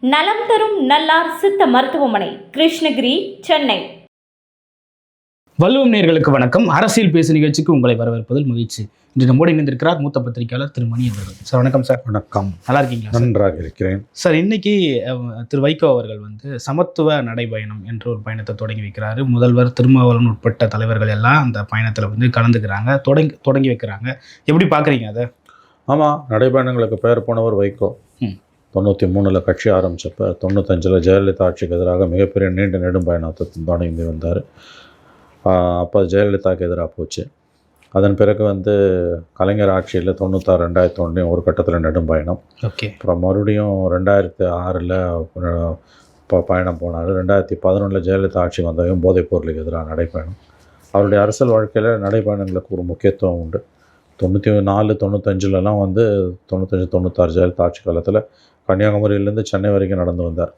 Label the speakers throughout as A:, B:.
A: நலம் தரும் நல்லார் சித்த மருத்துவமனை கிருஷ்ணகிரி சென்னை.
B: வல்லுவம் நேர்களுக்கு வணக்கம். அரசியல் பேசு நிகழ்ச்சிக்கு உங்களை வரவேற்பதில் மகிழ்ச்சி. இன்று நம்மோடு இணைந்திருக்கிறார் மூத்த பத்திரிகையாளர் திரு மணி அவர்கள். சார் வணக்கம் சார்.
C: வணக்கம்.
B: நல்லா இருக்கீங்களா?
C: நன்றாக இருக்கிறேன்.
B: சார் இன்னைக்கு திரு வைகோ அவர்கள் வந்து சமத்துவ நடைபயணம் என்ற ஒரு பயணத்தை தொடங்கி வைக்கிறாரு. முதல்வர் திருமாவளவன் உட்பட்ட தலைவர்கள் எல்லாம் அந்த பயணத்தில் வந்து கலந்துக்கிறாங்க தொடங்கி தொடங்கி வைக்கிறாங்க. எப்படி பார்க்குறீங்க அதை?
C: ஆமாம் நடைபயணங்களுக்கு பெயர் போனவர் வைகோ. தொண்ணூற்றி மூணில் கட்சி ஆரம்பித்தப்ப தொண்ணூத்தஞ்சில் ஜெயலலிதா ஆட்சிக்கு எதிராக மிகப்பெரிய நீண்ட நெடும் பயணத்தை தொடங்கி வந்தார். அப்போ ஜெயலலிதாவுக்கு எதிராக போச்சு. அதன் பிறகு வந்து கலைஞர் ஆட்சியில் தொண்ணூத்தாறு ரெண்டாயிரத்தி ஒன்றையும் ஒரு கட்டத்தில் நெடும் பயணம்
B: ஓகே.
C: அப்புறம் மறுபடியும் ரெண்டாயிரத்து ஆறில் ப பயணம் போனார். ரெண்டாயிரத்தி பதினொன்றில் ஜெயலலிதா ஆட்சி வந்ததையும் போதைப் பொருளுக்கு எதிராக நடைப்பயணம். அவருடைய அரசியல் வாழ்க்கையில் நடைப்பயணங்களுக்கு ஒரு முக்கியத்துவம் உண்டு. தொண்ணூற்றி நாலு தொண்ணூத்தஞ்சுலலாம் வந்து தொண்ணூத்தஞ்சு தொண்ணூத்தாறு ஜெயலலிதா ஆட்சி காலத்தில் கன்னியாகுமரியிலேருந்து சென்னை வரைக்கும் நடந்து வந்தார்.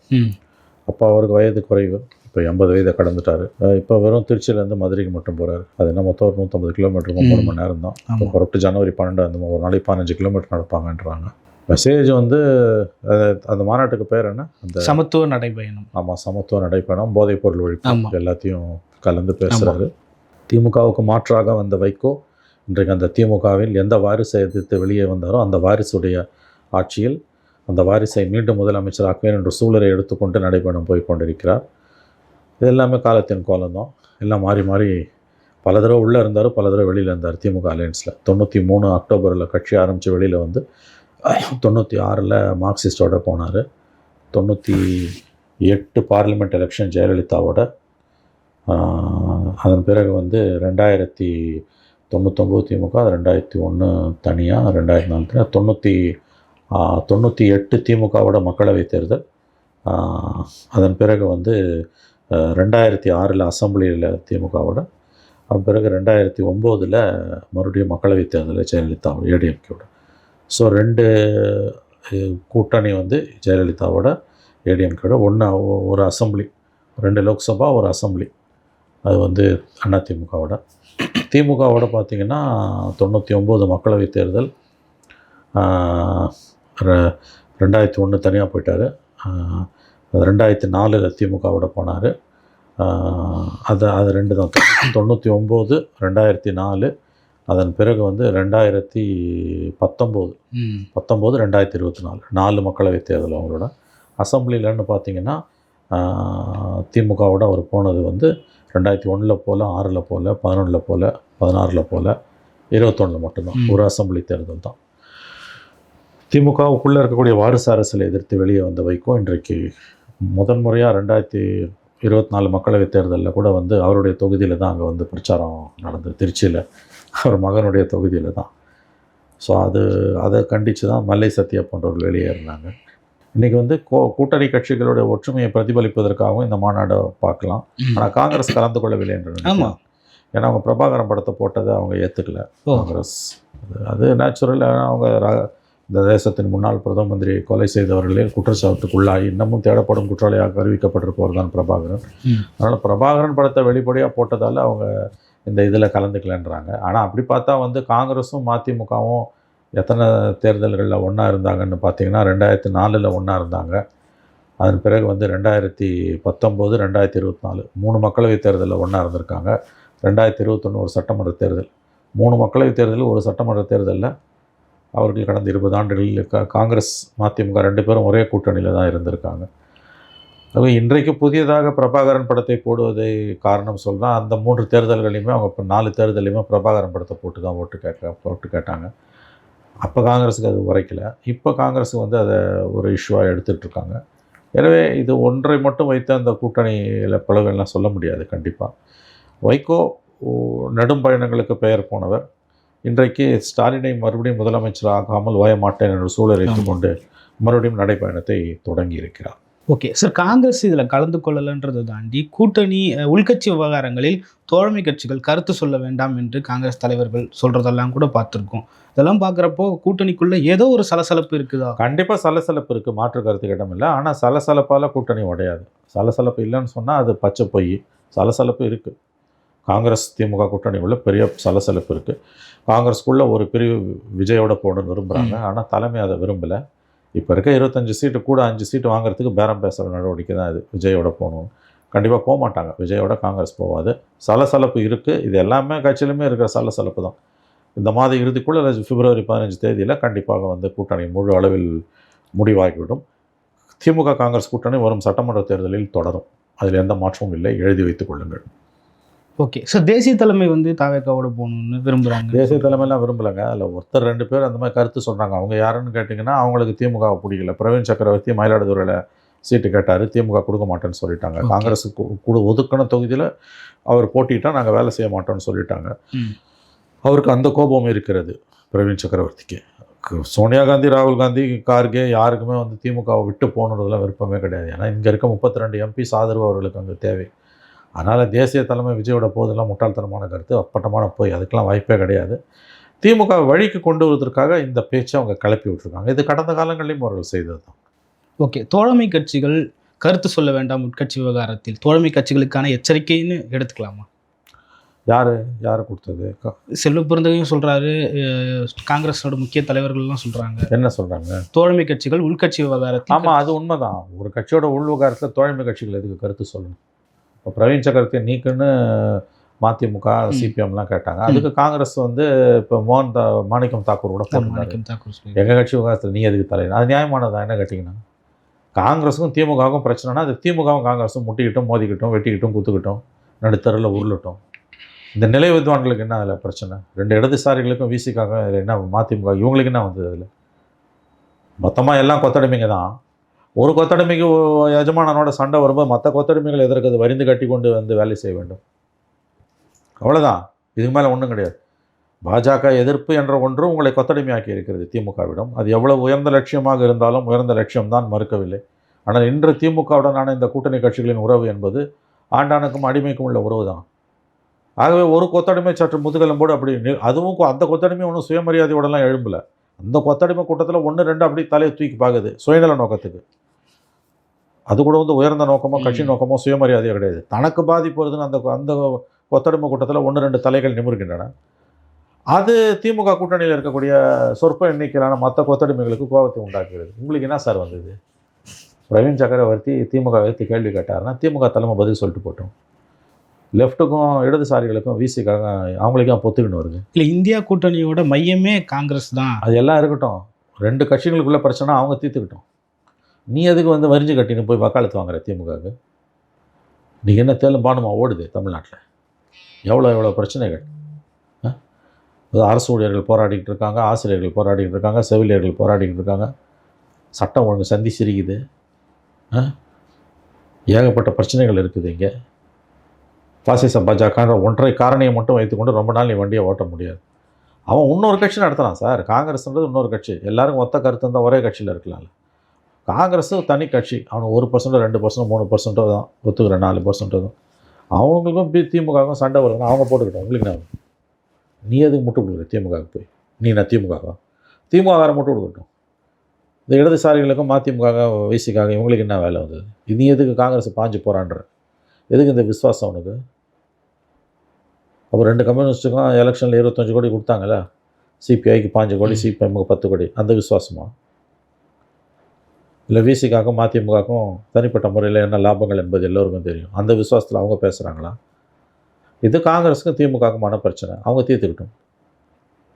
C: அப்போ அவருக்கு வயது குறைவு. இப்போ எண்பது வயதை கடந்துட்டார். இப்போ வெறும் திருச்சியிலேருந்து மதுரைக்கு மட்டும் போகிறார் அது என்ன மொத்தம் ஒரு நூற்றம்பது கிலோமீட்டருக்கு மூணு மணி நேரம் தான் இப்போ புறப்பட்டு ஜனவரி பன்னெண்டு அந்த ஒரு நாளைக்கு பதினஞ்சு கிலோமீட்டர் நடப்பாங்கன்றாங்க. மெசேஜ் வந்து அது- அந்த மாநாட்டுக்கு பேர் என்ன? அந்த
B: சமத்துவ நடைபயணம்.
C: ஆமாம் சமத்துவ நடைப்பயணம் போதைப் பொருள் ஒழிப்பு. எல்லாத்தையும் கலந்து பேசுகிறாரு திமுகவுக்கு மாற்றாக வந்த வைகோ இன்றைக்கு அந்த திமுகவில் எந்த வாரிசை எதிர்த்து வெளியே வந்தாரோ அந்த வாரிசுடைய ஆட்சியில் அந்த வாரிசை மீண்டும் முதலமைச்சராக்குவேன் என்ற சூழலை எடுத்துக்கொண்டு நடைபயணம் போய் கொண்டிருக்கிறார். இது எல்லாமே காலத்தின் கோலம்தான். எல்லாம் மாறி மாறி பல தடவை உள்ளே இருந்தார் பல தடவை வெளியில் இருந்தார் திமுக அலையன்ஸில் தொண்ணூற்றி மூணு அக்டோபரில் கட்சி ஆரம்பித்து வெளியில் வந்து தொண்ணூற்றி ஆறில் மார்க்சிஸ்டோட போனார். தொண்ணூற்றி எட்டு பார்லிமெண்ட் எலெக்ஷன் ஜெயலலிதாவோட அதன் பிறகு வந்து ரெண்டாயிரத்தி தொண்ணூத்தொம்பது திமுக அது ரெண்டாயிரத்தி ஒன்று தனியாக ரெண்டாயிரத்தி நாலு தனியாக தொண்ணூற்றி தொண்ணூற்றி எட்டு திமுகவோட மக்களவை தேர்தல். அதன் பிறகு வந்து ரெண்டாயிரத்தி ஆறில் அசம்பிளியில் திமுகவோட அதன் பிறகு ரெண்டாயிரத்தி ஒம்போதில் மறுபடியும் மக்களவை தேர்தலில் ஜெயலலிதா ஏடிஎம்கேவோட. ஸோ ரெண்டு கூட்டணி வந்து ஜெயலலிதாவோட ஏடிஎம்கேட ஒன்று ஒரு அசம்பிளி ரெண்டு லோக்சபா ஒரு அசம்பிளி. அது வந்து அதிமுகவோட திமுகவோட பார்த்திங்கன்னா தொண்ணூற்றி ஒம்பது மக்களவைத் தேர்தல் ரெண்டாயிரத்தி ஒன்று தனியாக போயிட்டார். ரெண்டாயிரத்தி நாலில் திமுகவோட போனார். அது அது ரெண்டு தான். தொண்ணூற்றி ஒம்பது ரெண்டாயிரத்தி நாலு அதன் பிறகு வந்து ரெண்டாயிரத்தி பத்தொம்போது. பத்தொம்போது ரெண்டாயிரத்தி இருபத்தி நாலு. நாலு மக்களவைத் தேர்தல் அவங்களோட. அசம்பிளிலன்னு பார்த்தீங்கன்னா திமுகவோட அவர் போனது வந்து ரெண்டாயிரத்தி ஒன்றில் போல் ஆறில் போல் பதினொன்றில் போல் பதினாறில் போல் இருபத்தொன்னில் மட்டும்தான். ஒரு அசம்பிளி தேர்தல் தான். திமுகவுக்குள்ளே இருக்கக்கூடிய வாரிசு அரசியலை எதிர்த்து வெளியே வந்த வைகோ இன்றைக்கு முதன் முறையாக ரெண்டாயிரத்தி இருபத்தி நாலு மக்களவைத் தேர்தலில் கூட வந்து அவருடைய தொகுதியில் தான் அங்கே வந்து பிரச்சாரம் நடந்தது. திருச்சியில். அவர் மகனுடைய தொகுதியில் தான். ஸோ அது அதை கண்டித்து தான் மல்லை சத்யா போன்றவர்கள் வெளியேறினாங்க. இன்றைக்கி வந்து கோ கூட்டணி கட்சிகளுடைய ஒற்றுமையை பிரதிபலிப்பதற்காகவும் இந்த மாநாடை பார்க்கலாம். ஆனால் காங்கிரஸ் கலந்து கொள்ளவில்லை என்று நினைக்கிறேன்.
B: ஆமா.
C: ஏன்னா அவங்க பிரபாகரன் படத்தை போட்டதை அவங்க ஏற்றுக்கல காங்கிரஸ் அது- அது நேச்சுரல் அவங்க இந்த தேசத்தின் முன்னாள் பிரதம மந்திரி கொலை செய்தவர்களில் குற்றச்சாட்டுக்குள்ளாகி இன்னமும் தேடப்படும் குற்றவாளியாக அறிவிக்கப்பட்டிருப்பவர் தான் பிரபாகரன். அதனால் பிரபாகரன் படத்தை வெளிப்படையாக போட்டதால் அவங்க இந்த இதில் கலந்துக்கலன்றாங்க ஆனால் அப்படி பார்த்தா வந்து காங்கிரஸும் மதிமுகவும் எத்தனை தேர்தல்களில் ஒன்றா இருந்தாங்கன்னு பார்த்தீங்கன்னா ரெண்டாயிரத்தி நாலில் ஒன்றா இருந்தாங்க. அதன் பிறகு வந்து ரெண்டாயிரத்தி பத்தொம்போது ரெண்டாயிரத்தி இருபத்தி நாலு மூணு மக்களவைத் தேர்தலில் ஒன்றா இருந்திருக்காங்க. ரெண்டாயிரத்தி இருபத்தொன்று ஒரு சட்டமன்ற தேர்தல். மூணு மக்களவைத் தேர்தலில் ஒரு சட்டமன்ற தேர்தலில் அவர்கள் கடந்த இருபது ஆண்டுகளில் கா காங்கிரஸ் மதிமுக ரெண்டு பேரும் ஒரே கூட்டணியில் தான் இருந்திருக்காங்க. ஆகவே இன்றைக்கு புதியதாக பிரபாகரன் படத்தை போடுவதை காரணம் சொல்கிறேன் அந்த மூன்று தேர்தல்களையுமே அவங்க இப்போ நாலு தேர்தலையுமே பிரபாகரன் படத்தை போட்டு தான் ஓட்டு கேட்க போட்டு கேட்டாங்க. அப்போ காங்கிரஸுக்கு அது உரைக்கல. இப்போ காங்கிரஸ் வந்து அதை ஒரு இஷ்யூவாக எடுத்துகிட்ருக்காங்க எனவே இது ஒன்றை மட்டும் வைத்து அந்த கூட்டணியில் பிளவுகள்லாம் சொல்ல முடியாது கண்டிப்பாக வைகோ நெடும் பயணங்களுக்கு பெயர் போனவர். இன்றைக்கு ஸ்டாலினை மறுபடியும் முதலமைச்சர் ஆகாமல் மாட்டேன் என்ற சூழலை கொண்டு மறுபடியும் நடைப்பயணத்தை தொடங்கி இருக்கிறார்
B: ஓகே சார் காங்கிரஸ் இதில் கலந்து கொள்ளலன்றதை தாண்டி கூட்டணி உள்கட்சி விவகாரங்களில் தோழமை கட்சிகள் கருத்து சொல்ல வேண்டாம் என்று காங்கிரஸ் தலைவர்கள் சொல்றதெல்லாம் கூட பார்த்துருக்கோம். இதெல்லாம் பார்க்குறப்போ கூட்டணிக்குள்ள ஏதோ ஒரு சலசலப்பு இருக்குதா?
C: கண்டிப்பாக சலசலப்பு இருக்குது மாற்று கருத்துக்கு இடம் இல்லை. ஆனால் சலசலப்பால் கூட்டணி உடையாது. சலசலப்பு இல்லைன்னு சொன்னால் அது பச்சை பொய். சலசலப்பு இருக்குது காங்கிரஸ் திமுக கூட்டணி உள்ள பெரிய சலசலப்பு இருக்குது காங்கிரஸ்க்குள்ளே ஒரு பிரிவு விஜயோட போடணும்னு விரும்புகிறாங்க ஆனால் தலைமை அதை விரும்பலை. இப்போ இருக்க இருபத்தஞ்சு சீட்டு கூட அஞ்சு சீட்டு வாங்குறதுக்கு பேரம் பேசுகிற நடவடிக்கை தான் இது. விஜயோட போகணும். கண்டிப்பாக போக மாட்டாங்க விஜயோட காங்கிரஸ் போகாது சலசலப்பு இருக்குது இது எல்லாமே கட்சியிலுமே இருக்கிற சலசலப்பு தான். இந்த மாத இறுதிக்குள்ளே அல்லது பிப்ரவரி பதினஞ்சு தேதியில் கண்டிப்பாக வந்து கூட்டணி முழு அளவில் முடிவாகிவிடும். திமுக காங்கிரஸ் கூட்டணி வரும் சட்டமன்ற தேர்தலில் தொடரும். அதில் எந்த மாற்றமும் இல்லை. எழுதி வைத்துக் கொள்ளுங்கள்.
B: ஓகே சார் தேசிய தலைமை வந்து தாவேக்காவோட போகணும்னு விரும்புகிறாங்க
C: தேசிய தலைமையெல்லாம் விரும்பலைங்க. அதில் ஒருத்தர் ரெண்டு பேர் அந்த மாதிரி கருத்து சொல்கிறாங்க அவங்க யாருன்னு கேட்டிங்கன்னா அவங்களுக்கு திமுக பிடிக்கல. பிரவீன் சக்கரவர்த்தி மயிலாடுதுறையில் சீட்டு கேட்டார். திமுக கொடுக்க மாட்டேன்னு சொல்லிட்டாங்க. காங்கிரஸுக்கு கூட ஒதுக்கின தொகுதியில் அவர் போட்டிட்டா நாங்கள் வேலை செய்ய மாட்டோம்னு சொல்லிட்டாங்க. அவருக்கு அந்த கோபம் இருக்கிறது பிரவீன் சக்கரவர்த்திக்கு. சோனியா காந்தி ராகுல் காந்தி கார்கே யாருக்குமே வந்து திமுகவை விட்டு போகணுன்றதுலாம் விருப்பமே கிடையாது. ஏன்னா இங்கே இருக்க முப்பத்தி ரெண்டு எம்பிஸ் ஆதரவு அவர்களுக்கு அங்கே தேவை. அதனால் தேசிய தலைமை விஜயோட போதெல்லாம் முட்டாள்தனமான கருத்து அப்பட்டமான போய் அதுக்கெல்லாம் வாய்ப்பே கிடையாது. திமுக வழிக்கு கொண்டு வருவதற்காக இந்த பேச்சை அவங்க கிளப்பி விட்டுருக்காங்க. இது கடந்த காலங்களிலும் அவர்கள் செய்தது தான்.
B: ஓகே தோழமை கட்சிகள் கருத்து சொல்ல வேண்டாம் உட்கட்சி விவகாரத்தில். தோழமை கட்சிகளுக்கான எச்சரிக்கைன்னு எடுத்துக்கலாமா?
C: யார் யார் கொடுத்தது?
B: செல்வ பிறந்தகையும் சொல்றாரு அஹ், காங்கிரஸோட முக்கிய தலைவர்கள்லாம் சொல்றாங்க.
C: என்ன சொல்கிறாங்க
B: தோழமை கட்சிகள் உள்கட்சி விவகாரத்தில்
C: ஆமாம் அது உண்மைதான். ஒரு கட்சியோட உள் விவகாரத்தில் தோழமை கட்சிகள் எதுக்கு கருத்து சொல்லணும்? இப்போ பிரவீன் சக்கரவர்த்தி நீக்குன்னு மதிமுக சிபிஎம்லாம் கேட்டாங்க. அதுக்கு காங்கிரஸ் வந்து இப்போ மோகன் தா மாணிக்கம் தாக்கூர் கூட
B: மாணிக்கம் தாக்கூர்
C: எங்கள் கட்சி விவகாரத்தில் நீ எதுக்கு தலைவர் அது நியாயமானதா? என்ன கேட்டிங்கன்னா காங்கிரஸுக்கும் திமுகவுக்கும் பிரச்சனைனா அது திமுகவும் காங்கிரஸும் முட்டிக்கிட்டும் மோதிக்கிட்டும் வெட்டிக்கிட்டும் குத்துக்கிட்டும் நடுத்தரில் உருளட்டும். இந்த நிலை வித்வான்களுக்கு என்ன அதில் பிரச்சனை? ரெண்டு இடதுசாரிகளுக்கும் விசிக்காக அதில் என்ன மதிமுக இவங்களுக்கு என்ன வந்தது அதில்? மொத்தமாக எல்லாம் கொத்தடிமைங்க தான். ஒரு கொத்தடிமைக்கு ஒ- எஜமானனோட சண்டை வரும்போது மற்ற கொத்தடிமைகள் எதற்கு அது வரிந்து கட்டி கொண்டு வந்து வேலை செய்ய வேண்டும். அவ்வளோதான் இதுக்கு மேலே ஒன்றும் கிடையாது. பாஜக எதிர்ப்பு என்ற ஒன்று உங்களை கொத்தடிமையாக்கி இருக்கிறது திமுகவிடம். அது எவ்வளவு உயர்ந்த லட்சியமாக இருந்தாலும் உயர்ந்த லட்சியம்தான் மறுக்கவில்லை. ஆனால் இன்று திமுகவுடனான இந்த கூட்டணி கட்சிகளின் உறவு என்பது ஆண்டானுக்கும் அடிமைக்கும் உள்ள உறவு தான் ஆகவே ஒரு கொத்தடிமை சற்று முதுகெலும்போடு அப்படி அதுவும் அந்த கொத்தடிமை ஒன்றும் சுயமரியாதையோடலாம் எழும்பலை. அந்த கொத்தடிமை கூட்டத்தில் ஒன்று ரெண்டு அப்படி தலையை தூக்கி பார்க்குது சுயநல நோக்கத்துக்கு. அது கூட வந்து உயர்ந்த நோக்கமோ கட்சி. நோக்கமோ சுயமரியாதையோ கிடையாது. தனக்கு பாதிப்பு வருதுன்னு அந்த அந்த கொத்தடிமை கூட்டத்தில் ஒன்று ரெண்டு தலைகள் நிமிர்கின்றன. அது திமுக கூட்டணியில் இருக்கக்கூடிய சொற்ப எண்ணிக்கையிலான மற்ற கொத்தடிமைகளுக்கு கோபத்தை உண்டாக்குகிறது. உங்களுக்கு என்ன சார் வந்தது? பிரவீன் சக்கரவர்த்தி திமுக வைத்து கேள்வி கேட்டாருன்னா திமுக தலைமை பதில் சொல்லிட்டு போட்டோம். லெஃப்ட்டுக்கும் இடதுசாரிகளுக்கும் விசிக்காக அவங்களுக்கும் பொத்துக்கின்னு வருது.
B: இல்ல இந்தியா கூட்டணியோட மையமே காங்கிரஸ் தான்.
C: அது எல்லாம் இருக்கட்டும். ரெண்டு கட்சிகளுக்குள்ள பிரச்சனை அவங்க தீர்த்துக்கிட்டோம். நீ எதுக்கு வந்து வரிஞ்சு கட்டின்னு போய் வக்காலத்து வாங்குற திமுகவுக்கு? நீ என்ன தேலும் பானுமா ஓடுது தமிழ்நாட்டில்? எவ்வளோ எவ்வளோ பிரச்சனைகள்? அது அரசு ஊழியர்கள் போராடிக்கிட்டு இருக்காங்க ஆசிரியர்கள் போராடிக்கிட்டு இருக்காங்க செவிலியர்கள் போராடிக்கிட்டு இருக்காங்க. சட்டம் ஒழுங்கு சந்தி சிரிக்குது? ஏகப்பட்ட பிரச்சனைகள் இருக்குது இங்கே. பாசிச பாஜகன்ற ஒன்றை காரணியை மட்டும் வைத்துக்கொண்டு ரொம்ப நாள் நீ வண்டியை ஓட்ட முடியாது. அவன் இன்னொரு கட்சி நடத்துகிறான் சார். காங்கிரஸ்ன்றது இன்னொரு கட்சி. எல்லாருக்கும் ஒத்த கருத்து இருந்தால் ஒரே கட்சியில் இருக்கலாம்ல. காங்கிரஸு தனி கட்சி. அவனுக்கு ஒரு பர்சன்டோ ரெண்டு பர்சன்ட் மூணு பர்சன்ட்டோ தான் ஒத்துக்கிற நாலு பர்சன்ட்டோ தான். அவங்களுக்கும் பி திமுகவுக்கும் சண்டை வருதுன்னா அவங்க போட்டுக்கிட்டோம். உங்களுக்கு என்ன நீ எதுக்கு முட்டு கொடுக்குற திமுகவுக்கு போய்? நீ நான் திமுகவா? திமுக வேறு முட்டு கொடுக்கட்டும். இந்த இடதுசாரிகளுக்கும் மதிமுக வைசிக்காக இவங்களுக்கு என்ன வேலை வந்தது நீ எதுக்கு காங்கிரஸ் பாஞ்சு போகிறான்ற எதுக்கு இந்த விஸ்வாசம் அவனுக்கு அப்போ ரெண்டு கம்யூனிஸ்ட்டுக்கும் எலெக்ஷனில் இருபத்தஞ்சு கோடி கொடுத்தாங்கல்ல? சிபிஐக்கு பாஞ்சு கோடி
B: ம்.
C: சிபிஎம்முக்கு பத்து கோடி. அந்த விசுவாசமா? இல்லை விசிக்காக்கும் மதிமுகக்கும் தனிப்பட்ட முறையில் என்ன லாபங்கள் என்பது எல்லோருக்கும் தெரியும். அந்த விசுவாசத்தில் அவங்க பேசுகிறாங்களா இது காங்கிரஸுக்கும் திமுகவுக்குமான பிரச்சனை அவங்க தீர்த்துக்கிட்டோம்.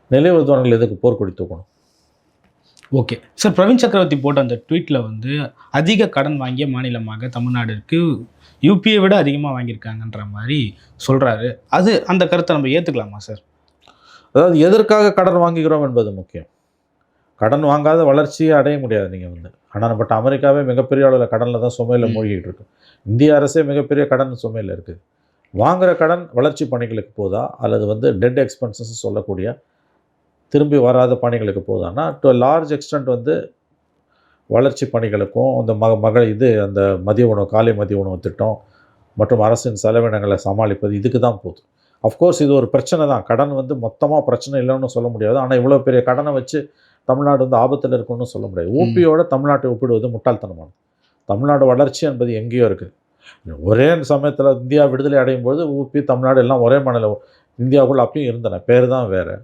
C: நிலை வித்வான்கள் எதுக்கு போர்க்கொடி தூக்கணும்?
B: ஓகே. சார் பிரவீன் சக்கரவர்த்தி போட்ட அந்த ட்வீட்டில் வந்து அதிக கடன் வாங்கிய மாநிலமாக தமிழ்நாடு இருக்கு யூபியை விட அதிகமாக வாங்கியிருக்காங்கன்ற மாதிரி சொல்றாரு. அது அந்த கருத்தை நம்ம ஏற்றுக்கலாமா சார்?
C: அதாவது எதற்காக கடன் வாங்குகிறோம் என்பது முக்கியம். கடன் வாங்காத வளர்ச்சியை அடைய முடியாது நீங்கள் வந்து. ஆனால் பட் அமெரிக்காவே மிகப்பெரிய அளவில் கடனில் தான் சுமையில். மூழ்கிட்டு இருக்கு. இந்திய அரசே மிகப்பெரிய கடன் சுமையில் இருக்குது வாங்குற கடன் வளர்ச்சி பணிகளுக்கு போதா? அல்லது வந்து டெட் எக்ஸ்பென்சஸ் சொல்லக்கூடிய திரும்பி வராத பணிகளுக்கு போதான்னா டு லார்ஜ் எக்ஸ்டென்ட் வந்து வளர்ச்சி பணிகளுக்கும் இந்த மக மகள் இது அந்த மதிய உணவு காலை மதிய உணவு திட்டம் மற்றும் அரசின் செலவினங்களை சமாளிப்பது இதுக்கு தான் போகுது. அஃப்கோர்ஸ் இது ஒரு பிரச்சனை தான். கடன் வந்து மொத்தமாக பிரச்சனை இல்லைன்னு சொல்ல முடியாது. ஆனால் இவ்வளோ பெரிய கடனை வச்சு தமிழ்நாடு வந்து ஆபத்தில் இருக்குன்னு சொல்ல முடியாது. ஊபியோட தமிழ்நாட்டை ஒப்பிடுவது முட்டாள்தனமானது. தமிழ்நாடு வளர்ச்சி என்பது எங்கேயோ இருக்குது ஒரே சமயத்தில் இந்தியா விடுதலை அடையும் போது ஊபி தமிழ்நாடு எல்லாம் ஒரே மாநிலம் இந்தியாவுக்குள்ள அப்பயும் இருந்தன. பேர் தான் வேறு.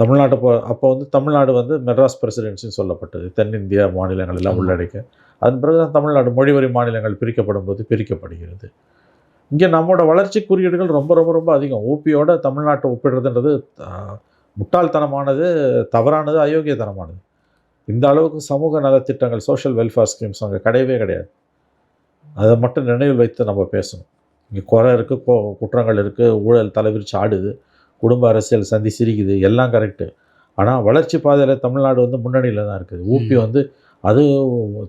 C: தமிழ்நாட்டை போ அப்போ வந்து தமிழ்நாடு வந்து மெட்ராஸ் பிரசிடென்சின்னு சொல்லப்பட்டது. தென்னிந்திய மாநிலங்கள் எல்லாம். உள்ளடக்க அதன் பிறகு தான் தமிழ்நாடு மொழிவரி மாநிலங்கள் பிரிக்கப்படும் போது பிரிக்கப்படுகிறது. இங்கே நம்மளோட வளர்ச்சி குறியீடுகள் ரொம்ப ரொம்ப ரொம்ப அதிகம். ஊபியோட தமிழ்நாட்டை ஒப்பிடுறதுன்றது முட்டாள்தனமானது தவறானது அயோக்கியத்தனமானது. இந்த அளவுக்கு சமூக நலத்திட்டங்கள் சோஷியல் வெல்ஃபேர் ஸ்கீம்ஸ் அங்கே கிடையவே கிடையாது. அதை மட்டும் நினைவில் வைத்து நம்ம பேசணும். இங்கே குறை இருக்குது குற்றங்கள் இருக்குது ஊழல் தலைவிரிச்சு ஆடுது. குடும்ப அரசியல் சந்தி சிரிக்குது எல்லாம் கரெக்டு ஆனால் வளர்ச்சி பாதையில் தமிழ்நாடு வந்து முன்னணியில் தான் இருக்குது. ஊபி வந்து அது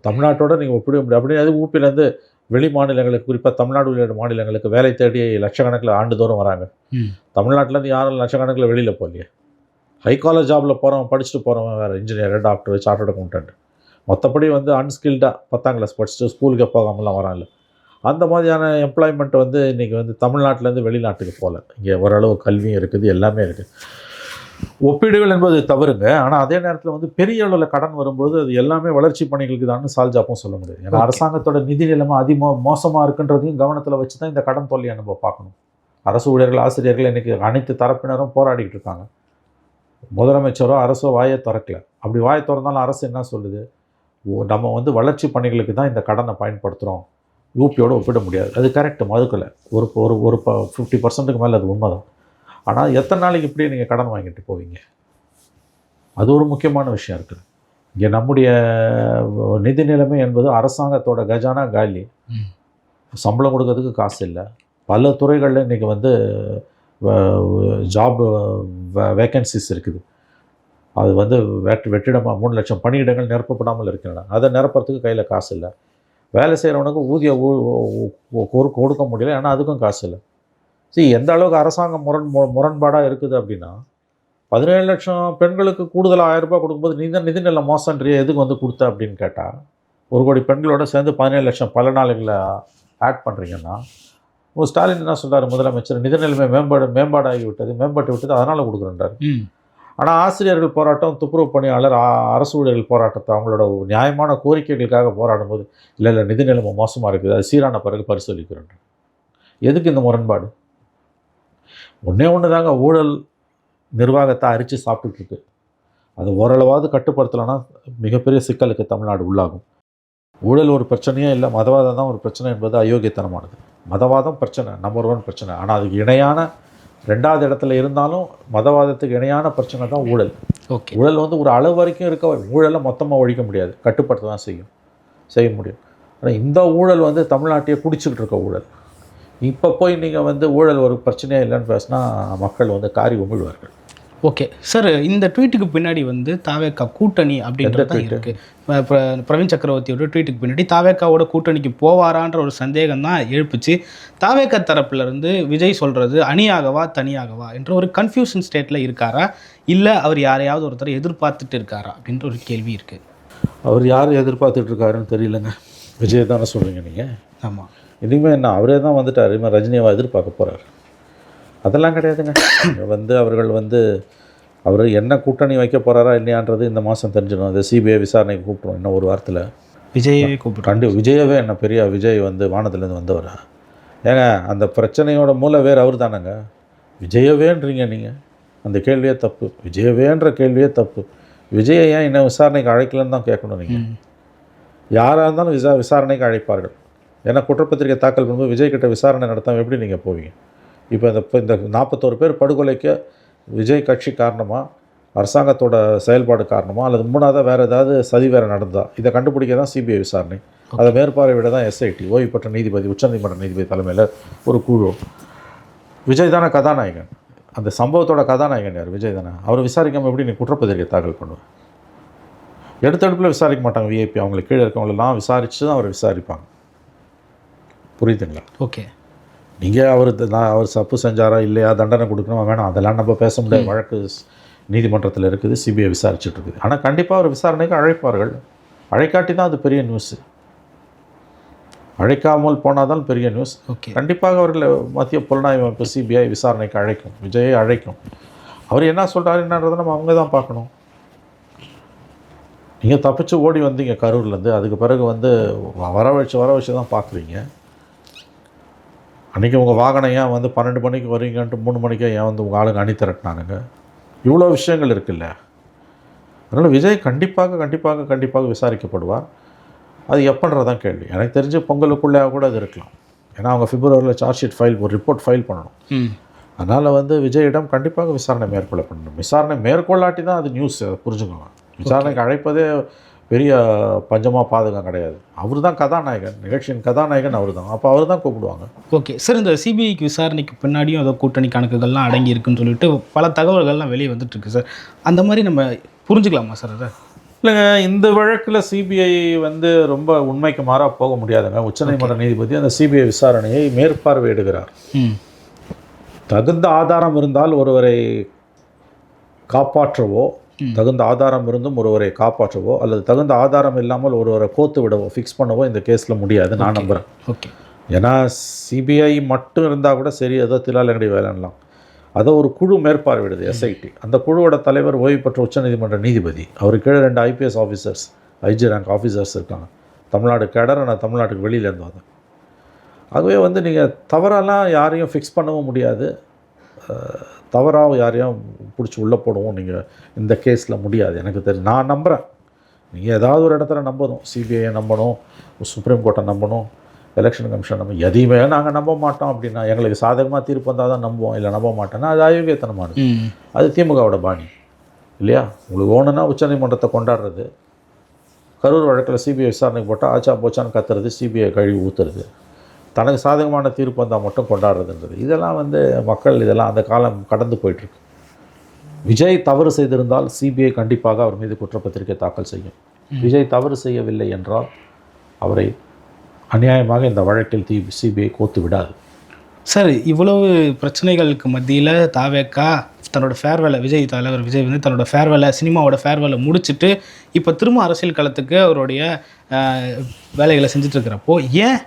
C: தமிழ்நாட்டோட நீங்கள் ஒப்பிட முடியும் அப்படியே அது ஊப்பிலேருந்து வெளி மாநிலங்களுக்கு குறிப்பாக தமிழ்நாடு உள்ளிட்ட மாநிலங்களுக்கு வேலை தேடி லட்சக்கணக்கில் ஆண்டுதோறும் வராங்க. தமிழ்நாட்டிலேருந்து யாரும் லட்சக்கணக்கில் வெளியில் போகலையே. ஹை காலேஜ் ஜாபில் போகிறவன் படிச்சுட்டு போகிறவன் வேறு இன்ஜினியர் டாக்டர் சார்ட்டர்ட் அக்கௌண்டன்ட் மற்றபடி வந்து அன்ஸ்கில்டாக பத்தாம் கிளாஸ் படிச்சுட்டு ஸ்கூலுக்கு போகாமலாம் வரான்ல. அந்த மாதிரியான எம்ப்ளாய்மெண்ட் வந்து இன்றைக்கி வந்து தமிழ்நாட்டிலேருந்து வெளிநாட்டுக்கு போகல. இங்கே ஓரளவு கல்வியும் இருக்குது எல்லாமே இருக்குது ஒப்பீடுகள் என்பது தவறுங்க. ஆனால் அதே நேரத்தில் வந்து பெரிய அளவில் கடன் வரும்போது அது எல்லாமே வளர்ச்சி பணிகளுக்கு தான் சால்ஜாப்பும் சொல்ல முடியாது. ஏன்னா. அரசாங்கத்தோட நிதி நிலைமை அதிமோ மோசமாக இருக்குன்றதையும் கவனத்தில் வச்சு தான் இந்த கடன் தொல்லையை நம்ம பார்க்கணும். அரசு ஊழியர்கள் ஆசிரியர்கள் இன்றைக்கி அனைத்து தரப்பினரும் போராடிக்கிட்டு இருக்காங்க. முதலமைச்சரோ அரசோ வாயை திறக்கல. அப்படி வாயை திறந்தாலும் அரசு என்ன சொல்லுது? ஓ, நம்ம வந்து வளர்ச்சி பணிகளுக்கு தான் இந்த கடனை பயன்படுத்துகிறோம் யூபியோட ஒப்பிட முடியாது. அது கரெக்ட் மதுக்கலை ஒரு ஒரு ஒரு ஃபிஃப்டி பர்சன்ட்டுக்கு மேலே அது உண்மைதான். ஆனால் எத்தனை நாளைக்கு இப்படியே நீங்கள் கடன் வாங்கிட்டு போவீங்க? அது ஒரு முக்கியமான விஷயம் இருக்குது. இங்கே நம்முடைய நிதி நிலைமை என்பது அரசாங்கத்தோட கஜானா காலி. சம்பளம் கொடுக்கறதுக்கு காசு இல்லை. பல துறைகளில் இன்றைக்கி வந்து ஜாப் வேக்கன்சிஸ் இருக்குது. அது வந்து வெட் வெற்றிடமாக மூணு லட்சம் பணியிடங்கள் நிரப்பப்படாமல் இருக்கின்றன. அதை நிரப்புறதுக்கு கையில் காசு இல்லை. வேலை செய்கிறவனுக்கு ஊதியம் கொடுக்க முடியல ஏன்னா அதுக்கும் காசு இல்லை. சரி எந்த அளவுக்கு அரசாங்கம் முரண் மு- முரண்பாடாக இருக்குது அப்படின்னா பதினேழு லட்சம் பெண்களுக்கு கூடுதலாக ஆயிரம் ரூபாய் கொடுக்கும்போது நீ தான் நிதிநிலை மோசன்றிய எதுக்கு வந்து கொடுத்த அப்படின்னு கேட்டால் ஒரு கோடி பெண்களோட சேர்ந்து பதினேழு லட்சம் பல நாளைகளை ஆட் பண்ணுறீங்கன்னா ஸ்டாலின் என்ன சொல்கிறார் முதலமைச்சர் நிதி நிலைமை மேம்பாடு மேம்பாடாகி விட்டது மேம்பட்டு விட்டது அதனால் கொடுக்குறேன்றார். ஆனால் ஆசிரியர்கள் போராட்டம் துப்புரவு பணியாளர் அரசு ஊழியர்கள் போராட்டத்தை அவங்களோட நியாயமான கோரிக்கைகளுக்காக போராடும்போது இல்லை இல்லை நிதி நிலைமை மோசமாக இருக்குது. அது சீரான பிறகு பரிசீலிக்கிறோம் எதுக்கு இந்த முரண்பாடு? ஒன்றே ஒன்று தாங்க ஊழல் நிர்வாகத்தை அரித்து சாப்பிட்டுருக்கு அது ஓரளவாவது கட்டுப்படுத்தலைன்னா மிகப்பெரிய சிக்கலுக்கு தமிழ்நாடு உள்ளாகும். ஊழல் ஒரு பிரச்சனையே இல்லை மதவாதம் தான் ஒரு பிரச்சனை என்பது அயோக்கியத்தனமானது. மதவாதம் பிரச்சனை நம்பர் ஒன் பிரச்சனை. ஆனால் அதுக்கு இணையான ரெண்டாவது இடத்துல இருந்தாலும் மதவாதத்துக்கு இணையான பிரச்சனை தான் ஊழல்.
B: ஓகே.
C: ஊழல் வந்து ஒரு அளவு வரைக்கும் இருக்க ஊழலை மொத்தமாக ஒழிக்க முடியாது. கட்டுப்படுத்த தான் செய்யும். செய்ய முடியும். ஆனால் இந்த ஊழல் வந்து தமிழ்நாட்டையே குடிச்சிக்கிட்டு இருக்க ஊழல். இப்போ போய் நீங்கள் வந்து ஊழல் ஒரு பிரச்சனையே இல்லைன்னு பேசினா மக்கள் வந்து காரி உமிழ்வார்கள்.
B: ஓகே சார் இந்த ட்வீட்டுக்கு பின்னாடி வந்து தாவேக்கா கூட்டணி அப்படின்றது? இருக்கு. பிரவீன் சக்கரவர்த்தியோட ட்வீட்டுக்கு பின்னாடி தாவேக்காவோட கூட்டணிக்கு போவாரான்ற ஒரு சந்தேகம் தான் எழுப்புச்சு. தாவேக்கா தரப்புல இருந்து விஜய் சொல்றது அணியாகவா தனியாகவா என்ற ஒரு கன்ஃபியூஷன் ஸ்டேட்ல இருக்காரா? இல்லை அவர் யாரையாவது ஒருத்தர் எதிர்பார்த்துட்டு இருக்காரா? அப்படின்ற ஒரு கேள்வி இருக்கு.
C: அவர் யார் எதிர்பார்த்துட்டு இருக்காருன்னு தெரியலங்க. விஜய் தானே சொல்கிறீங்க நீங்கள்
B: ஆமாம்
C: இனிமேல் என்ன அவரே தான் வந்துட்டார். இனிமேல் ரஜினியை எதிர்பார்க்க போகிறார் அதெல்லாம் கிடையாதுங்க. வந்து அவர்கள் வந்து அவர் என்ன கூட்டணி வைக்க போகிறாரா இல்லையான்றது இந்த மாதம் தெரிஞ்சிடும். அதை சிபிஐ விசாரணைக்கு கூப்பிடுவோம் இன்னும் ஒரு வாரத்தில்.
B: விஜயவே கூப்பிடுறாங்க
C: கண்டி விஜயவே என்ன பெரிய விஜய் வந்து வானத்துலேருந்து வந்தவரா? ஏங்க அந்த பிரச்சனையோட மூல வேறு அவர் தானேங்க? விஜயவேன்றீங்க நீங்கள் அந்த கேள்வியே தப்பு. விஜயவேன்ற கேள்வியே தப்பு. விஜயை ஏன் இன்னும் விசாரணைக்கு அழைக்கலன்னு தான் கேட்கணும் நீங்கள். யாராக இருந்தாலும் விசா விசாரணைக்கு அழைப்பார்கள். ஏன்னா குற்றப்பத்திரிக்கை தாக்கல் பண்ணும்போது விஜய் கிட்ட விசாரணை நடத்தாமல் எப்படி நீங்கள் போவீங்க? இப்போ இந்த இப்போ இந்த நாற்பத்தோரு பேர் படுகொலைக்கு விஜய் கட்சி காரணமாக அரசாங்கத்தோட செயல்பாடு காரணமா அல்லது மூணாவதாக வேறு ஏதாவது சதி வேறு நடந்தா இதை கண்டுபிடிக்க தான் சிபிஐ விசாரணை. அதை மேற்பார்வையிட தான் எஸ்ஐடி ஓய்வு பெற்ற நீதிபதி உச்சநீதிமன்ற நீதிபதி தலைமையில் ஒரு குழு. விஜய் தானே கதாநாயகன். அந்த சம்பவத்தோட கதாநாயகன் யார்? விஜய் தானே. அவர் விசாரிக்காமல் எப்படி நீ குற்றப்பத்திரிக்கை தாக்கல் பண்ணுவேன் எடுத்தடுப்பில் விசாரிக்க மாட்டாங்க விஐபி அவங்களுக்கு கீழே இருக்கவங்களெல்லாம் விசாரித்து தான் அவர் விசாரிப்பாங்க. புரியுதுங்களா?
B: ஓகே
C: நீங்கள் அவர் அவர் தப்பு செஞ்சாரா இல்லையா தண்டனை கொடுக்கணுமா வேணாம். அதெல்லாம் நம்ம பேச முடியாது. வழக்கு நீதிமன்றத்தில் இருக்குது சிபிஐ விசாரிச்சுட்டு இருக்குது ஆனால் கண்டிப்பாக அவர் விசாரணைக்கு அழைப்பார்கள். அழைக்காட்டி தான் அது பெரிய நியூஸ் அழைக்காமல் போனால் தான் பெரிய நியூஸ்
B: ஓகே.
C: கண்டிப்பாக அவர்களை மத்திய புலனாய்வு அமைப்பு சிபிஐ விசாரணைக்கு அழைக்கும் விஜயை அழைக்கும். அவர் என்ன சொல்கிறாரு என்னன்றதை நம்ம அவங்க தான் பார்க்கணும். நீங்கள் தப்பிச்சு ஓடி வந்தீங்க கரூர்லேருந்து. அதுக்கு பிறகு வந்து வர வச்சு வர வச்சு தான் பார்க்குறீங்க. அன்றைக்கி உங்கள் வாகனம் ஏன் வந்து பன்னெண்டு மணிக்கு வரீங்கன்ட்டு மூணு மணிக்கே ஏன் வந்து உங்கள் ஆளுங்க அணி திரட்டினானுங்க? இவ்வளோ விஷயங்கள் இருக்குல்ல. அதனால் விஜய் கண்டிப்பாக கண்டிப்பாக கண்டிப்பாக விசாரிக்கப்படுவார். அது எப்பன்றதான் கேள்வி. எனக்கு தெரிஞ்சு பொங்கலுக்குள்ளே கூட அது இருக்கலாம். ஏன்னா அவங்க பிப்ரவரியில் சார்ஜ் ஷீட் ஃபைல் ஒரு ரிப்போர்ட் ஃபைல் பண்ணணும். அதனால் வந்து விஜயிடம் கண்டிப்பாக விசாரணை மேற்கொள்ள பண்ணணும் விசாரணை மேற்கொள்ளாட்டி தான் அது நியூஸ் அதை புரிஞ்சுக்கோங்க. விசாரணைக்கு அழைப்பதே பெரிய பஞ்சமாக பாதகம் கிடையாது. அவர் தான் கதாநாயகன். நிகழ்ச்சியின் கதாநாயகன் அவர் தான் அப்போ அவர் தான் கூப்பிடுவாங்க.
B: ஓகே. சார் இந்த சிபிஐக்கு விசாரணைக்கு பின்னாடியும் ஏதோ கூட்டணி கணக்குகள்லாம் அடங்கி இருக்குன்னு சொல்லிட்டு பல தகவல்கள்லாம் வெளியே வந்துட்டு இருக்கு சார். அந்த மாதிரி நம்ம புரிஞ்சுக்கலாமா சார் அதை?
C: இல்லைங்க இந்த வழக்கில் சிபிஐ வந்து ரொம்ப உண்மைக்கு மாறாக போக முடியாதுங்க. உச்சநீதிமன்ற நீதிபதி அந்த சிபிஐ விசாரணையை மேற்பார்வையிடுகிறார். தகுந்த ஆதாரம் இருந்தால் ஒருவரை காப்பாற்றவோ தகுந்த ஆதாரம் இருந்தும் ஒருவரை காப்பாற்றவோ அல்லது தகுந்த ஆதாரம் இல்லாமல் ஒருவரை கோத்து விடவோ ஃபிக்ஸ் பண்ணவோ இந்த கேஸில் முடியாது. நான் நம்புகிறேன்
B: ஓகே.
C: ஏன்னா சிபிஐ மட்டும் இருந்தால் கூட சரி ஏதோ திலாலங்கடி வேலைன்னலாம். அதை ஒரு குழு மேற்பார்வையிடுது எஸ்ஐடி அந்த குழுவோட தலைவர் ஓய்வு பெற்ற உச்சநீதிமன்ற நீதிபதி. அவர் கீழே ரெண்டு IPS officers IG rank officers இருக்காங்க. தமிழ்நாடு கேடர் நான் தமிழ்நாட்டுக்கு வெளியில இருந்து வந்தேன் ஆகவே வந்து நீங்கள் தவறெல்லாம் யாரையும் ஃபிக்ஸ் பண்ணவும் முடியாது. தவறாக யாரையும் பிடிச்சி உள்ளே போடவும் நீங்கள் இந்த கேஸில் முடியாது. எனக்கு தெரியும் நான் நம்புகிறேன் நீங்கள் ஏதாவது ஒரு இடத்துல நம்பணும். சிபிஐயை நம்பணும். சுப்ரீம் கோர்ட்டை நம்பணும். எலெக்ஷன் கமிஷன் நம்ம எதையுமே நாங்கள் நம்ப மாட்டோம் அப்படின்னா எங்களுக்கு சாதகமாக தீர்ப்பு வந்தால் தான் நம்புவோம். இல்லை நம்ப மாட்டோம்னா அது அயோக்கியத்தனமானது. அது திமுகவோட பாணி. இல்லையா? உங்களுக்கு ஓணுன்னா உச்சநீதிமன்றத்தை கொண்டாடுறது. கரூர் வழக்கில் சிபிஐ விசாரணைக்கு போட்டால் ஆச்சா போச்சான்னு கத்துறது சிபிஐ கழுவி ஊற்றுறது தனக்கு சாதகமான தீர்ப்பு வந்தால் மட்டும் கொண்டாடுறதுன்றது. இதெல்லாம் வந்து மக்கள் இதெல்லாம் அந்த காலம் கடந்து போயிட்டுருக்கு. விஜய் தவறு செய்திருந்தால் சிபிஐ கண்டிப்பாக அவர் மீது குற்றப்பத்திரிகை தாக்கல் செய்யும். விஜய் தவறு செய்யவில்லை என்றால் அவரை அநியாயமாக இந்த வழக்கில் தி சிபிஐ கோத்து விடாது.
B: சார் இவ்வளவு பிரச்சனைகளுக்கு மத்தியில் தாவேக்கா தன்னோட ஃபேர்வெலை விஜய் தலைவர் விஜய் வந்து தன்னோட ஃபேர்வெலை சினிமாவோட ஃபேர்வெலை முடிச்சுட்டு இப்போ திரும்ப அரசியல் களத்துக்கு அவருடைய வேலைகளை செஞ்சுட்டு இருக்கிறப்போ ஏன்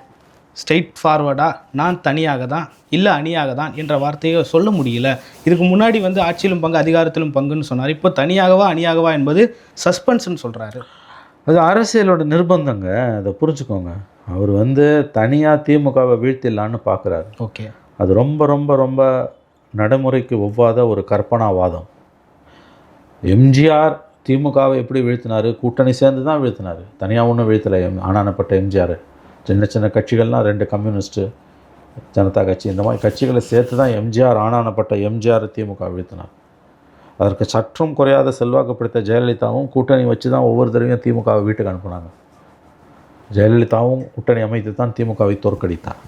B: ஸ்ட்ரெயிட் ஃபார்வர்டாக நான் தனியாக தான் இல்லை அணியாக தான் என்ற வார்த்தையை சொல்ல முடியல. இதுக்கு முன்னாடி வந்து ஆட்சியிலும் பங்கு அதிகாரத்திலும் பங்குன்னு சொன்னார். இப்போ தனியாகவா அணியாகவா என்பது சஸ்பென்ஸ்னு சொல்கிறாரு
C: அது அரசியலோட நிர்பந்தங்க. அதை புரிஞ்சுக்கோங்க. அவர் வந்து தனியாக திமுகவை வீழ்த்திடலான்னு பார்க்குறாரு.
B: ஓகே.
C: அது ரொம்ப ரொம்ப ரொம்ப நடைமுறைக்கு ஒவ்வாத ஒரு கற்பனாவாதம். எம்ஜிஆர் திமுகவை எப்படி வீழ்த்தினார்? கூட்டணி சேர்ந்து தான் வீழ்த்தினார். தனியாக ஒன்றும் வீழ்த்தலை எம் ஆனானப்பட்ட எம்ஜிஆர். சின்ன சின்ன கட்சிகள்லாம் ரெண்டு கம்யூனிஸ்ட்டு ஜனதா கட்சி. இந்த மாதிரி கட்சிகளை சேர்த்து தான் எம்ஜிஆர் ஆனானப்பட்ட எம்ஜிஆர் திமுக வீழ்த்தினார். அதற்கு சற்றும் குறையாத செல்வாக்கு பிடித்த ஜெயலலிதாவும் கூட்டணி வச்சு தான் ஒவ்வொரு தடவையும் திமுகவை வீட்டுக்கு அனுப்புனாங்க. ஜெயலலிதாவும் கூட்டணி அமைத்து தான் திமுகவை தோற்கடித்தார்.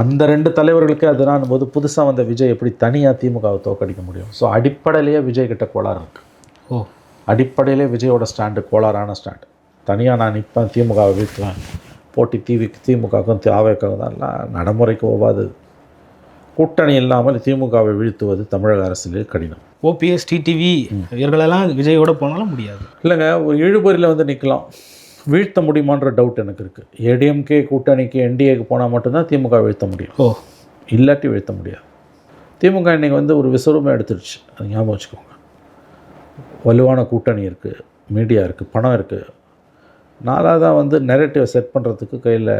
C: அந்த ரெண்டு தலைவர்களுக்கு அதனான் போது புதுசாக வந்த விஜய் எப்படி தனியாக திமுகவை தோற்கடிக்க முடியும்? ஸோ அடிப்படையிலேயே விஜய் கிட்ட கோளாறு இருக்குது
B: ஓ.
C: அடிப்படையிலே விஜயோட ஸ்டாண்டு கோளாறான ஸ்டாண்டு. தனியாக நான் நிற்பேன் திமுகவை வீழ்த்துவேன் போட்டி தீவி திமுகவுக்கும் தாவேக்காவும் தான். நடைமுறைக்கு ஒவ்வாது கூட்டணி இல்லாமல் திமுகவை வீழ்த்துவது தமிழக அரசியலில் கடினம்.
B: ஓபிஎஸ் டிடிவி இவர்களெல்லாம் விஜயோட போனாலும் முடியாது.
C: இல்லைங்க ஒரு இழுபறியில் வந்து நிற்கலாம். வீழ்த்த முடியுமான்ற டவுட் எனக்கு இருக்குது ஏடிஎம்கே கூட்டணிக்கு என்டிஏக்கு போனால் மட்டும்தான் திமுக வீழ்த்த முடியும்.
B: ஓ.
C: இல்லாட்டி வீழ்த்த முடியாது. திமுக இன்னைக்கு வந்து ஒரு விஸ்வரூபம் எடுத்துருச்சு. அது ஞாபகம் வச்சுக்கோங்க. வலுவான கூட்டணி இருக்குது மீடியா இருக்குது பணம் இருக்குது நாலாவதாக வந்து நெரட்டிவை செட் பண்ணுறதுக்கு கையில்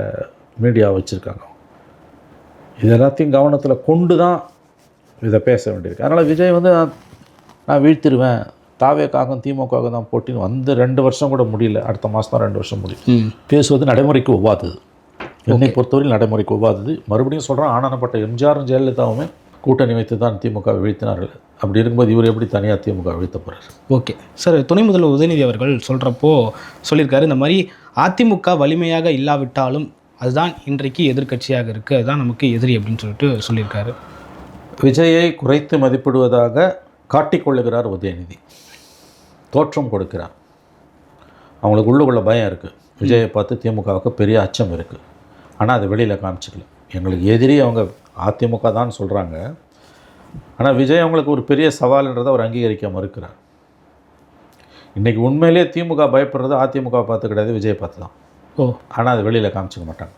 C: மீடியா வச்சுருக்காங்க. இது எல்லாத்தையும் கவனத்தில் கொண்டு தான் இதை பேச வேண்டியிருக்கு. அதனால் விஜய் வந்து நான் நான் வீழ்த்திடுவேன் தாவேக்காகவும் திமுக தான் போட்டின்னு வந்து ரெண்டு வருஷம் கூட முடியல. அடுத்த மாதம் தான் ரெண்டு வருஷம் முடியும். பேசுவது நடைமுறைக்கு ஒவ்வாதது. என்னை பொறுத்தவரையில் நடைமுறைக்கு ஒவ்வாதது. மறுபடியும் சொல்கிறேன் ஆனானப்பட்ட எம்ஜிஆரும் ஜெயலலிதாவுமே கூட்டணி வைத்து தான் திமுக வீழ்த்தினார்கள். அப்படி இருக்கும்போது இவர் எப்படி தனியாக திமுக வீழ்த்த போகிறார்
B: ஓகே. சார் துணை முதல்வர் உதயநிதி அவர்கள் சொல்கிறப்போ சொல்லியிருக்காரு இந்த மாதிரி அதிமுக வலிமையாக இல்லாவிட்டாலும் அதுதான் இன்றைக்கு எதிர்க்கட்சியாக இருக்குது அதுதான் நமக்கு எதிரி அப்படின்னு சொல்லிட்டு சொல்லியிருக்காரு.
C: விஜயை குறைத்து மதிப்பிடுவதாக காட்டிக்கொள்ளுகிறார் உதயநிதி. தோற்றம் கொடுக்கிறார். அவங்களுக்கு உள்ளுக்குள்ள பயம் இருக்குது விஜயை பார்த்து திமுகவுக்கு பெரிய அச்சம் இருக்குது ஆனால் அதை வெளியில் காமிச்சிக்கல. எங்களுக்கு எதிரி அவங்க அதிமுக தான் சொல்கிறாங்க ஆனால் விஜய் அவங்களுக்கு ஒரு பெரிய சவால்ன்றதை அவர் அங்கீகரிக்க மறுக்கிறார் இன்றைக்கி உண்மையிலேயே திமுக பயப்படுறது அதிமுக பார்த்து கிடையாது விஜயை பார்த்து தான்.
B: ஓ.
C: ஆனால் அது வெளியில் காமிச்சிக்க மாட்டாங்க.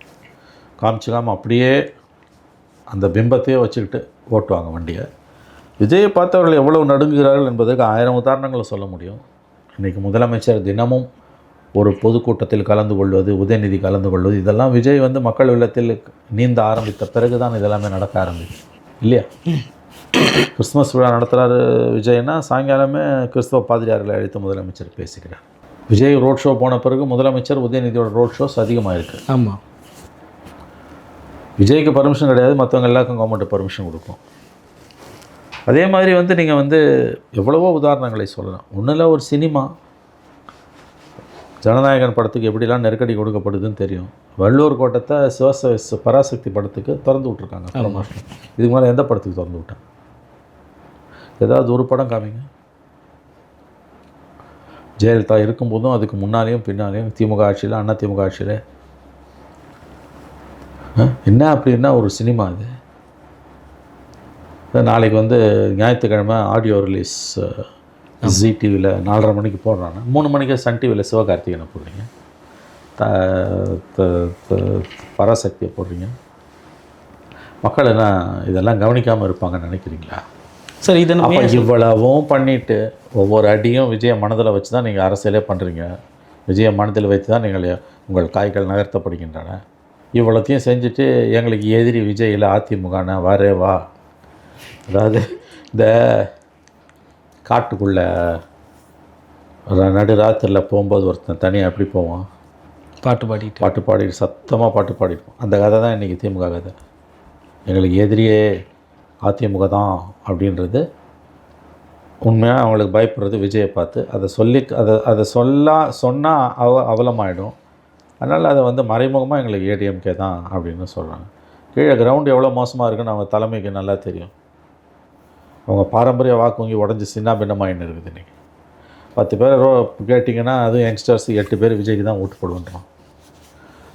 C: காமிச்சிக்காமல் அப்படியே அந்த பிம்பத்தையே வச்சுக்கிட்டு ஓட்டுவாங்க வண்டியை. விஜயை பார்த்தவர்கள் எவ்வளவு நடுங்குகிறார்கள் என்பதற்கு ஆயிரம் உதாரணங்களை சொல்ல முடியும். இன்றைக்கி முதலமைச்சர் தினமும் ஒரு பொதுக்கூட்டத்தில் கலந்து கொள்வது உதயநிதி கலந்து கொள்வது இதெல்லாம் விஜய் வந்து மக்கள் உள்ளத்தில் நீந்த ஆரம்பித்த பிறகு தான் இதெல்லாமே நடக்க ஆரம்பிக்கும் இல்லையா? கிறிஸ்துமஸ் விழா நடத்துகிறாரு விஜய்னா சாயங்காலமே கிறிஸ்தவ பாதிரியார்களை அழைத்து முதலமைச்சர் பேசுகிறார். விஜய் ரோட் ஷோ போன பிறகு முதலமைச்சர் உதயநிதியோட ரோட் ஷோஸ் அதிகமாக இருக்குது
B: ஆமாம்
C: விஜய்க்கு பர்மிஷன் கிடையாது மற்றவங்க எல்லாருக்கும் கவர்மெண்ட் பர்மிஷன் கொடுக்கும். அதே மாதிரி வந்து நீங்கள் வந்து எவ்வளவோ உதாரணங்களை சொல்லலாம். ஒன்றில் ஒரு சினிமா ஜனநாயகன் படத்துக்கு எப்படிலாம் நெருக்கடி கொடுக்கப்படுதுன்னு தெரியும். வள்ளூர் கோட்டத்தை சிவச பராசக்தி படத்துக்கு திறந்து விட்ருக்காங்க. இதுக்கு மேலே எந்த படத்துக்கு திறந்து விட்டாங்க? ஏதாவது ஒரு படம் காமிங்க. ஜெயலலிதா இருக்கும்போதும் அதுக்கு முன்னாலேயும் பின்னாலேயும் திமுக ஆட்சியில் அண்ணா திமுக ஆட்சியில்? என்ன அப்படின்னா ஒரு சினிமா அது நாளைக்கு வந்து ஞாயிற்றுக்கிழமை ஆடியோ ரிலீஸ் ஜி டிவியில் நாலரை மணிக்கு போடுறாங்க மூணு மணிக்கு சன் டிவியில் சிவகார்த்திகேயனை போடுறீங்க. பராசக்தியை போடுறீங்க. மக்கள் என்ன இதெல்லாம் கவனிக்காமல் இருப்பாங்கன்னு நினைக்கிறீங்களா?
B: சார் இதை நம்ம
C: அப்போ இவ்வளவும் பண்ணிட்டு ஒவ்வொரு அடியும் விஜய மனதில் வச்சு தான் நீங்கள் அரசியலே பண்ணுறீங்க விஜய மனதில் வைத்து தான் நீங்கள் உங்கள் காய்கள் நகர்த்தப்படுகின்றன. இவ்வளோத்தையும் செஞ்சுட்டு எங்களுக்கு எதிரி விஜய் இல்லை அதிமுகனா? வரே வா. அதாவது இந்த காட்டுக்குள்ளே நடு ராத்திரியில் போகும்போது ஒருத்தன் தனியாக எப்படி போவான்?
B: பாட்டு பாடிட்டு.
C: பாட்டு பாடி சத்தமாக பாட்டு பாடிருப்போம் அந்த கதை தான் இன்றைக்கி திமுக கதை. எங்களுக்கு எதிரியே அதிமுக தான் அப்படின்றது உண்மையாக அவங்களுக்கு பயப்படுறது விஜயை பார்த்து. அதை சொல்லி அதை அதை சொல்ல சொன்னால் அவ அவலமாயிடும். அதனால் அதை வந்து மறைமுகமாக எங்களுக்கு ஏடிஎம்கே தான் அப்படின்னு சொல்கிறாங்க கீழே கிரவுண்ட் எவ்வளோ மோசமாக இருக்குன்னு அவங்க தலைமைக்கு நல்லா தெரியும். அவங்க பாரம்பரிய வாக்கு வங்கி உடஞ்சி சின்ன பின்னமாயின்னு இருக்குது இன்றைக்கி பத்து பேர் ரோ கேட்டிங்கன்னா அதுவும் யங்ஸ்டர்ஸ் எட்டு பேர் விஜய்க்கு தான் ஓட்டு போடுவோன்றான்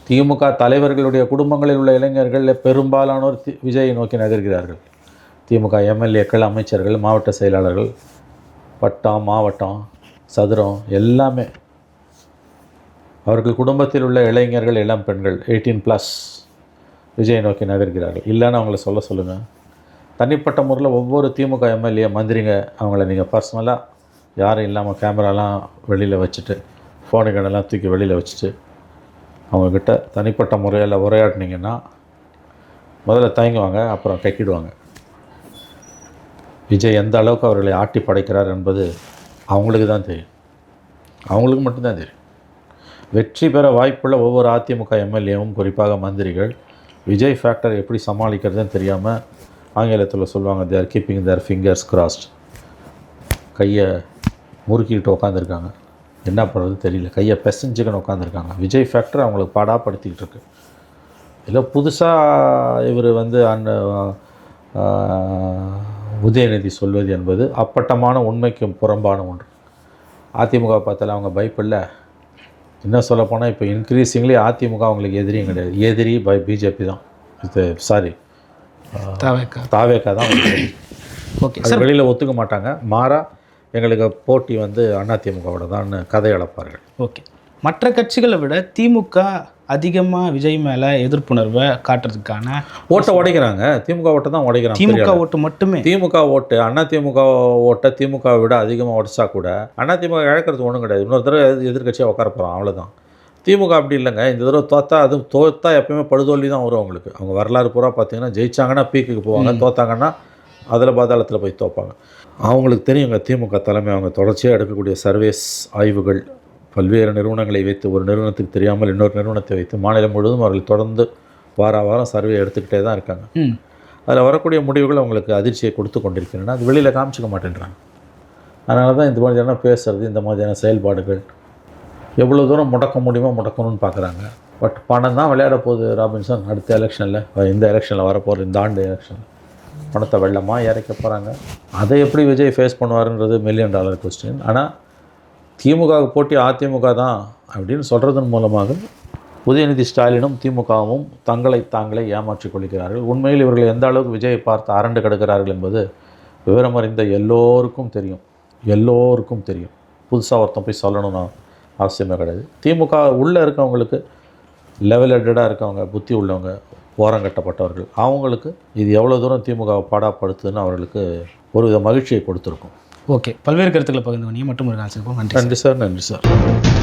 C: திமுக தலைவர்களுடைய குடும்பங்களில் உள்ள இளைஞர்கள் பெரும்பாலானோர் தி விஜயை நோக்கி நகர்கிறார்கள். திமுக எம்எல்ஏக்கள் அமைச்சர்கள் மாவட்ட செயலாளர்கள் வட்டம் மாவட்டம் சதுரம் எல்லாமே. அவர்கள் குடும்பத்தில் உள்ள இளைஞர்கள் இளம் பெண்கள் எயிட்டீன் ப்ளஸ் விஜயை நோக்கி நகர்கிறார்கள். இல்லைன்னு அவங்கள சொல்ல சொல்லுங்கள் தனிப்பட்ட முறையில் ஒவ்வொரு திமுக எம்எல்ஏ மந்திரிங்க அவங்கள நீங்கள் பர்சனலாக யாரும் இல்லாமல் கேமராலாம் வெளியில் வச்சுட்டு ஃபோனு கண்ணெல்லாம் தூக்கி வெளியில் வச்சுட்டு அவங்கக்கிட்ட தனிப்பட்ட முறையில் உரையாடினீங்கன்னா முதல்ல தயங்குவாங்க அப்புறம் கக்கிடுவாங்க. விஜய் எந்த அளவுக்கு அவர்களை ஆட்டி படைக்கிறார் என்பது அவங்களுக்கு தான் தெரியும். அவங்களுக்கு மட்டும்தான் தெரியும். வெற்றி பெற வாய்ப்புள்ள ஒவ்வொரு அதிமுக எம்எல்ஏவும் குறிப்பாக மந்திரிகள் விஜய் ஃபேக்டர் எப்படி சமாளிக்கிறதுன்னு தெரியாமல் ஆங்கிலத்தில் சொல்லுவாங்க their keeping their fingers crossed கையை முறுக்கிட்டு உட்காந்துருக்காங்க என்ன பண்ணுறது தெரியல. கையை பெசஞ்சுக்கன்னு உட்காந்துருக்காங்க விஜய் ஃபேக்டர் அவங்களுக்கு பாடாப்படுத்திக்கிட்டு இருக்கு. இல்லை புதுசாக இவர் வந்து அண்ண உதயநிதி சொல்வது என்பது அப்பட்டமான உண்மைக்கும் புறம்பான ஒன்று. அதிமுக பார்த்தால அவங்க பயப்படல. என்ன சொல்லப்போனால் இப்போ இன்க்ரீஸிங்லி அதிமுக அவங்களுக்கு எதிரியும் கிடையாது. எதிரி பை பிஜேபி தான். இது சாரி
B: தவேக்கா.
C: தாவேக்கா தான்.
B: ஓகே
C: வெளியில் ஒத்துக்க மாட்டாங்க. மாறா எங்களுக்கு போட்டி வந்து அதிமுகவோட தான் கதை அளப்பார்கள்
B: ஓகே. மற்ற கட்சிகளை விட திமுக அதிகமாக விஜய் மேலே எதிர்ப்புணர்வை காட்டுறதுக்கான
C: ஓட்டை உடைக்கிறாங்க. திமுக ஓட்டை தான் உடைக்கிறாங்க
B: திமுக ஓட்டு மட்டுமே.
C: திமுக ஓட்டு அண்ணா திமுக ஓட்டை திமுக விட அதிகமாக உடைச்சா கூட அண்ணா திமுக இழக்கிறது ஒன்றும் கிடையாது. இன்னொரு தடவை எதிர்கட்சியாக உட்கார போகிறோம் அவ்வளோதான் திமுக அப்படி இல்லைங்க. இந்த தடவை தோத்தா அதுவும் தோத்தா எப்பயுமே படுதோல்வி தான் வரும் அவங்களுக்கு. அவங்க வரலாறு பூரா பார்த்தீங்கன்னா ஜெயிச்சாங்கன்னா பீக்குக்கு போவாங்க. தோத்தாங்கன்னா அதில் பாதாளத்தில் போய் தோப்பாங்க. அவங்களுக்கு தெரியுங்க திமுக தலைமை அவங்க தொடர்ச்சியாக எடுக்கக்கூடிய சர்வேஸ் ஆய்வுகள். பல்வேறு நிறுவனங்களை வைத்து ஒரு நிறுவனத்துக்கு தெரியாமல் இன்னொரு நிறுவனத்தை வைத்து மாநிலம் முழுவதும் அவர்கள் தொடர்ந்து வார வாரம் சர்வே எடுத்துக்கிட்டே தான் இருக்காங்க. அதில் வரக்கூடிய முடிவுகள் அவங்களுக்கு அதிர்ச்சியை கொடுத்து கொண்டிருக்கின்றன. அது வெளியில் காமிச்சிக்க மாட்டேன்றாங்க. அதனால தான் இந்த மாதிரியான பேசுறது இந்த மாதிரியான செயல்பாடுகள் எவ்வளோ தூரம் முடக்க முடியுமோ முடக்கணும்னு பார்க்குறாங்க. பட் பணம் தான் விளையாட போகுது ராபின்சன். அடுத்த எலெக்ஷனில் இந்த எலெக்ஷனில் வரப்போகிற இந்த ஆண்டு எலெக்ஷனில். பணத்தை வெள்ளமாக இறக்க போகிறாங்க அதை எப்படி விஜய் ஃபேஸ் பண்ணுவாருன்றது மில்லியன் டாலர் கொஸ்டின் ஆனால் திமுகவுக்கு போட்டி அதிமுக தான் அப்படின்னு சொல்கிறதன் மூலமாக உதயநிதி ஸ்டாலினும் திமுகவும் தங்களை தாங்களே ஏமாற்றிக் கொள்கிறார்கள். உண்மையில் இவர்கள் எந்த அளவுக்கு விஜயை பார்த்து அரண்டு கிடக்கிறார்கள் என்பது விவரம் அறிந்த எல்லோருக்கும் தெரியும். எல்லோருக்கும் தெரியும். புதுசாக ஒருத்தன் போய் சொல்லணும்னா அவசியமே கிடையாது. திமுக உள்ளே இருக்கவங்களுக்கு லெவல் ஹெட்டடாக இருக்கவங்க புத்தி உள்ளவங்க ஓரங்கட்டப்பட்டவர்கள் அவங்களுக்கு இது எவ்வளோ தூரம் திமுகவை பாடாப்படுத்துதுன்னு அவர்களுக்கு ஒருவித மகிழ்ச்சியை கொடுத்துருக்கும்.
B: ஓகே. பல்வேறு கருத்துக்களை பகிர்ந்து கொண்டீங்க. மற்றும் ஒரு நன்றி
C: நன்றி சார். நன்றி சார்.